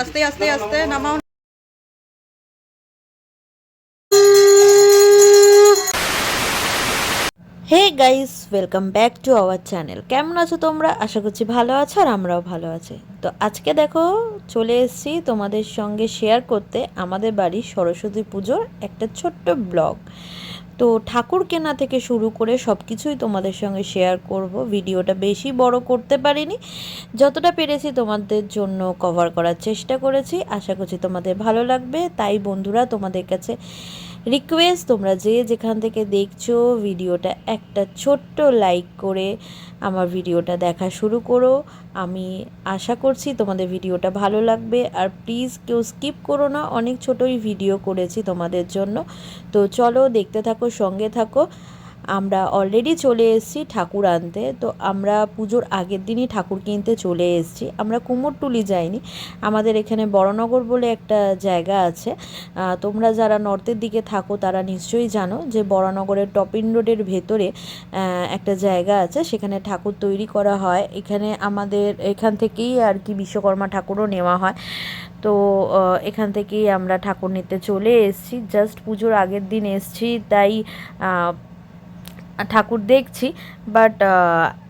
আস্তে আস্তে আস্তে, নামাও। Hey guys welcome back to our channel কেমন আছো তোমরা? আশা করছি ভালো আছো আর আমরাও ভালো আছি। তো আজকে দেখো, চলে এসেছি তোমাদের সঙ্গে শেয়ার করতে আমাদের বাড়ির সরস্বতী পুজোর একটা ছোট্ট ব্লগ তো ঠাকুর কেনা থেকে শুরু করে সব কিছুই তোমাদের সঙ্গে শেয়ার করব। ভিডিওটা বেশি বড় করতে পারিনি। যতটা পেরেছি তোমাদের জন্য কভার করার চেষ্টা করেছি। আশা করছি তোমাদের ভালো লাগবে। তাই বন্ধুরা, তোমাদের কাছে রিকোয়েস্ট তোমরা যে যেখান থেকে দেখছ ভিডিওটা একটা ছোট্ট লাইক করে আমার ভিডিওটা দেখা শুরু করো। আমি আশা করছি তোমাদের ভিডিওটা ভালো লাগবে আর প্লিজ কেউ স্কিপ করো না, অনেক ছোটোই ভিডিও করেছি তোমাদের জন্য। তো চলো দেখতে থাকো, সঙ্গে থাকো। আমরা অলরেডি চলে এসেছি ঠাকুর আনতে। তো আমরা পুজোর আগের দিনই ঠাকুর কিনতে চলে এসেছি। আমরা কুমোরটুলি যাইনি। আমাদের এখানে বড়নগর বলে একটা জায়গা আছে। তোমরা যারা নর্থের দিকে থাকো তারা নিশ্চয়ই জানো যে বড়নগরের টপিন রোডের ভেতরে একটা জায়গা আছে। সেখানে ঠাকুর তৈরি করা হয়। এখানে আমাদের এখান থেকেই আর কি বিশ্বকর্মা ঠাকুরও নেওয়া হয়। তো এখান থেকেই আমরা ঠাকুর নিতে চলে এসেছি। জাস্ট পুজোর আগের দিন এসেছি। তাই ঠাকুর দেখছি বাট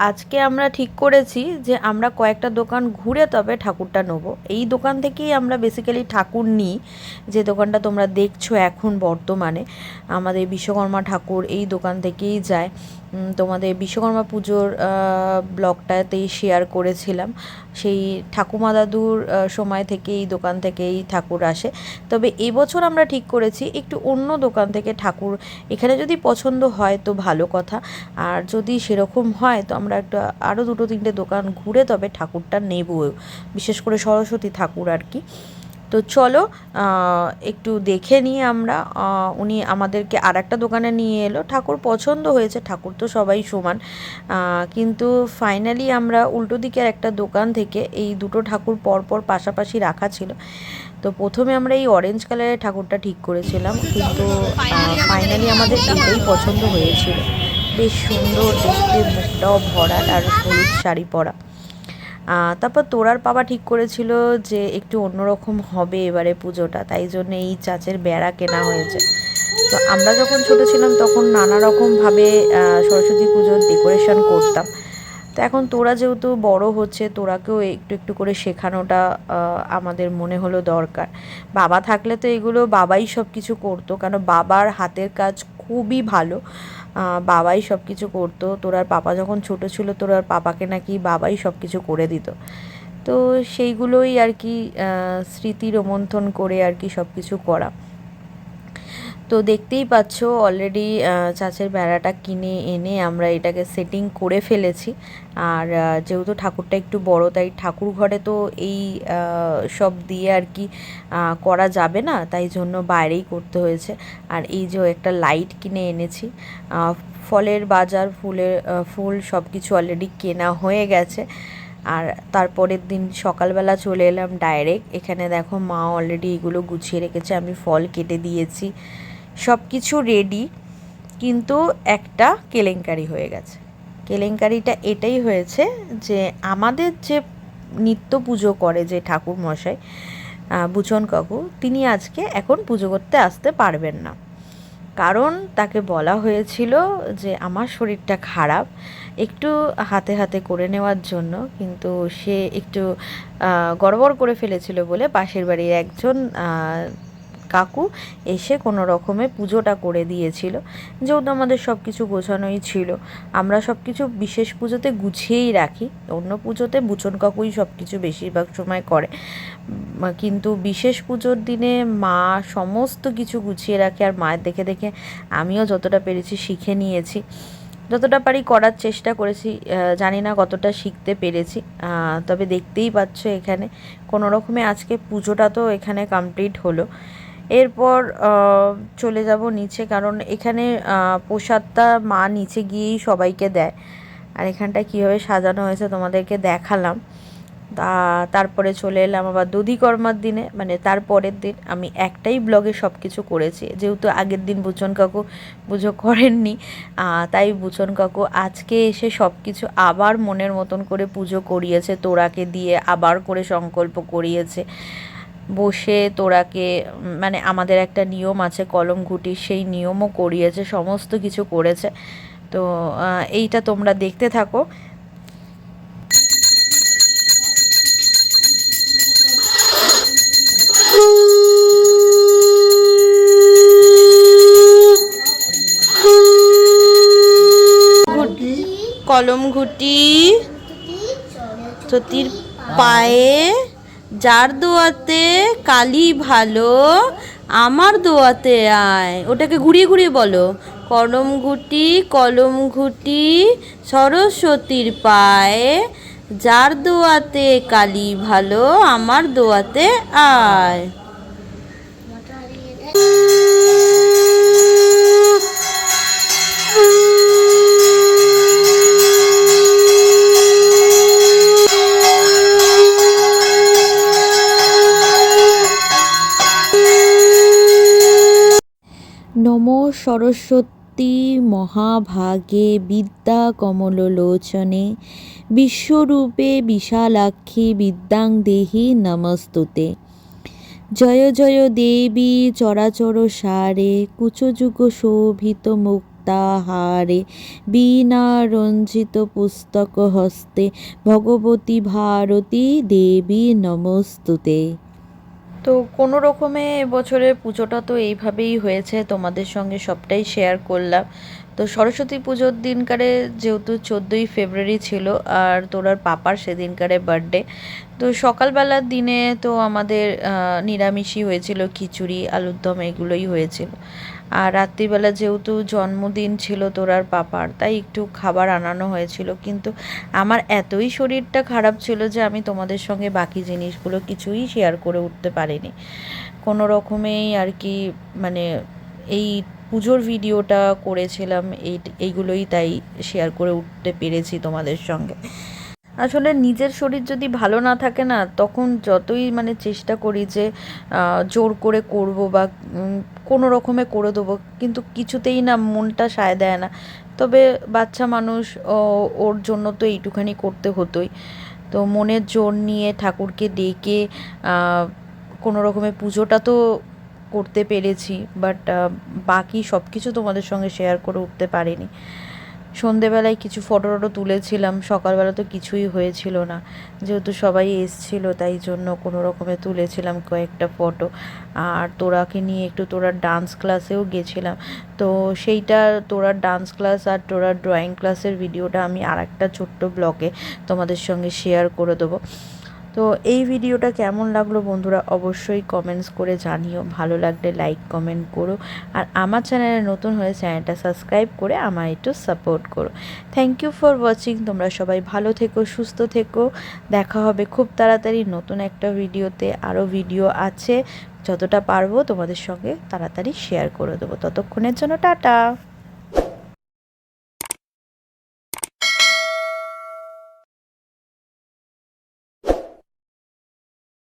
আজকে আমরা ঠিক করেছি যে আমরা কয়েকটা দোকান ঘুরে তবে ঠাকুরটা নেব। এই দোকান থেকেই আমরা বেসিক্যালি ঠাকুর নিই। যে দোকানটা তোমরা দেখছ এখন বর্তমানে, আমাদের বিশ্বকর্মা ঠাকুর এই দোকান থেকেই যায়। তোমাদের বিশ্বকর্মা পুজোর ব্লগটাতেই শেয়ার করেছিলাম। সেই ঠাকুমা দাদুর সময় থেকে এই দোকান থেকেই ঠাকুর আসে। তবে এবছর আমরা ঠিক করেছি একটু অন্য দোকান থেকে ঠাকুর। এখানে যদি পছন্দ হয় তো ভালো কথা। আর যদি সেরকম হয়, তো আমরা একটা আরও দুটো তিনটে দোকান ঘুরে তবে ঠাকুরটা নেব বিশেষ করে সরস্বতী ঠাকুর আর কি। তো চলো একটু দেখে নিয়ে আমরা উনি আমাদেরকে আর একটা দোকানে নিয়ে এলো। ঠাকুর পছন্দ হয়েছে, ঠাকুর তো সবাই সমান। কিন্তু ফাইনালি আমরা উল্টো দিকের একটা দোকান থেকে এই দুটো ঠাকুর পরপর পাশাপাশি রাখা ছিল। তো প্রথমে আমরা এই অরেঞ্জ কালারের ঠাকুরটা ঠিক করেছিলাম, কিন্তু ফাইনালি আমাদের এটাই পছন্দ হয়েছিল। বেশ সুন্দর দেখতে, মুখটাও ভরা আর হলুদ শাড়ি পরা। তারপর তোরার বাবা ঠিক করেছিল যে একটু অন্যরকম হবে এবারে পুজোটা, তাই জন্য এই চাচের বেড়া কেনা হয়েছে। তো আমরা যখন ছোট ছিলাম তখন নানা রকমভাবে সরস্বতী পুজোর ডেকোরেশন করতাম। তো এখন তোরা যেহেতু বড় হচ্ছে, তোরাকেও একটু একটু করে শেখানোটা আমাদের মনে হলো দরকার। বাবা থাকলে তো এগুলো বাবাই সব কিছু করতো কারণ বাবার হাতের কাজ খুবই ভালো। বাবাই সব কিছু করতো। তোর আর পাপা যখন ছোট ছিল, তোর আর পাপাকে নাকি বাবাই সব কিছু করে দিত। তো সেইগুলোই আর কি স্মৃতি রোমন্থন করে আর কি সব কিছু করা। তো দেখতেই পাচ্ছ অলরেডি চাচের বেড়াটা কিনে এনে আমরা এটাকে সেটিং করে ফেলেছি। আর যেহেতু ঠাকুরটা একটু বড়, তাই ঠাকুর ঘরে তো এই সব দিয়ে আর কি করা যাবে না, তাই জন্য বাইরেই করতে হয়েছে। আর এই যে একটা লাইট কিনে এনেছি ফলের বাজার, ফুলের ফুল সব কিছু অলরেডি কেনা হয়ে গেছে। আর তারপরের দিন সকালবেলা চলে এলাম ডাইরেক্ট এখানে দেখো মা অলরেডি এগুলো গুছিয়ে রেখেছে, আমি ফল কেটে দিয়েছি। সব কিছু রেডি কিন্তু একটা কেলেঙ্কারি হয়ে গেছে। কেলেঙ্কারিটা এটাই হয়েছে যে আমাদের যে নিত্য পুজো করে যে ঠাকুর মশাই বুচন কাকু, তিনি আজকে এখন পুজো করতে আসতে পারবেন না। কারণ তাকে বলা হয়েছিল যে আমার শরীরটা খারাপ, একটু হাতে হাতে করে নেওয়ার জন্য, কিন্তু সে একটু গড়বড় করে ফেলেছিল বলে পাশের বাড়ির একজন কাকু এসে কোনো রকমে পুজোটা করে দিয়েছিল। যেহেতু আমাদের সব কিছু গোছানোই ছিল, আমরা সব কিছু বিশেষ পুজোতে গুছিয়েই রাখি, অন্য পুজোতে বুচন কাকুই সব কিছু বেশিরভাগ সময় করে। কিন্তু বিশেষ পুজোর দিনে মা সমস্ত কিছু গুছিয়ে রাখে আর মায়ের দেখে দেখে আমিও যতটা পেরেছি শিখে নিয়েছি। যতটা পারি করার চেষ্টা করেছি জানি না কতটা শিখতে পেরেছি তবে দেখতেই পাচ্ছ এখানে কোনো রকমে আজকে পুজোটা তো এখানে কমপ্লিট হলো। এরপর চলে যাব নিচে কারণ এখানে প্রসাদটা মা নিচে গিয়েই সবাইকে দেয়। আর এখানটায় কীভাবে সাজানো হয়েছে তোমাদেরকে দেখালাম। তা, তারপরে চলে এলাম আবার দধিকর্মার দিনে মানে তারপরের দিন আমি একটাই ব্লগে সব কিছু করেছি। যেহেতু আগের দিন বুচন কাকু পুজো করেননি তাই বুচন কাকু আজকে এসে সব কিছু আবার মনের মতন করে পুজো করিয়েছে তোরাকে দিয়ে আবার করে সংকল্প করিয়েছে। বসে তোরাকে মানে আমাদের একটা নিয়ম আছে কলম ঘুটি সেই নিয়মও করিয়েছে সমস্ত কিছু করেছে। তো এইটা তোমরা দেখতে থাকো। কলম ঘুটি সতীর পায়ে যার দোয়াতে কালি ভালো, আমার দোয়াতে আয়। ওটাকে ঘুরিয়ে ঘুরিয়ে বলো। কলম ঘুটি কলম ঘুটি, সরস্বতীর পায়ে। যার দোয়াতে কালি ভালো, আমার দোয়াতে আয়। নম সরস্বতী মহাভাগে বিদ্যা কমললোচনে বিশ্বরূপে বিশালাক্ষী বিদ্যাং দেহি নমস্তুতে। জয় জয় দেবী চরাচর সারে, কুচযুগ শোভিত মুক্তাহারে বীণা রঞ্জিত পুস্তক হস্তে, ভগবতী ভারতী দেবী নমস্তুতে। তো কোনো রকমে এবছরের পুজোটা তো এইভাবেই হয়েছে, তোমাদের সঙ্গে সবটাই শেয়ার করলাম। তো সরস্বতী পুজোর দিনকারে যেহেতু চোদ্দোই ফেব্রুয়ারি ছিল আর তোরার পাপার সেদিনকারে বার্থডে তো সকালবেলার দিনে তো আমাদের নিরামিষই হয়েছিল, খিচুড়ি আলুর দম এগুলোই হয়েছিল। আর রাত্রিবেলা যেহেতু জন্মদিন ছিল তোরার পাপার, তাই একটু খাবার আনানো হয়েছিল। কিন্তু আমার এতই শরীরটা খারাপ ছিল যে আমি তোমাদের সঙ্গে বাকি জিনিসগুলো কিছুই শেয়ার করে উঠতে পারিনি। কোনো রকমেই আর কি মানে এই পুজোর ভিডিওটা করেছিলাম, এই, এইগুলোই তাই শেয়ার করে উঠতে পেরেছি তোমাদের সঙ্গে। আসলে নিজের শরীর যদি ভালো না থাকে না, তখন যতই মানে চেষ্টা করি যে জোর করে করব বা কোনো রকমে করে দেবো, কিন্তু কিছুতেই না মনটা সায় দেয় না। তবে বাচ্চা মানুষ ওর জন্য তো এইটুখানি করতে হতোই। তো মনের জোর নিয়ে ঠাকুরকে ডেকে কোনো রকমে পুজোটা তো করতে পেরেছি, বাট বাকি সব কিছু তোমাদের সঙ্গে শেয়ার করে উঠতে পারিনি। সন্ধেবেলায় কিছু ফটো টটো তুলেছিলাম, সকালবেলা তো কিছুই হয়েছিল না। যেহেতু সবাই এসছিল, তাই জন্য কোনো রকমে তুলেছিলাম কয়েকটা ফটো আর তোরাকে নিয়ে একটু তোরা ডান্স ক্লাসেও গেছিলাম। তো সেইটা তোরা ডান্স ক্লাস আর তোরা ড্রয়িং ক্লাসের ভিডিওটা আমি আর একটা ছোট্ট ব্লগে তোমাদের সঙ্গে শেয়ার করে দেবো। তো এই ভিডিওটা কেমন লাগল বন্ধুরা অবশ্যই কমেন্টস করে জানিও। ভালো লাগলে লাইক কমেন্ট করো। আর আমার চ্যানেলে নতুন হয়ে চ্যানেলটা সাবস্ক্রাইব করে আমায় একটু সাপোর্ট করো। থ্যাংক ইউ ফর ওয়াচিং তোমরা সবাই ভালো থেকো, সুস্থ থেকো। দেখা হবে খুব তাড়াতাড়ি নতুন একটা ভিডিওতে। আরও ভিডিও আছে। যতটা পারব তোমাদের সঙ্গে তাড়াতাড়ি শেয়ার করে দেবো। ততক্ষণের জন্য টাটা।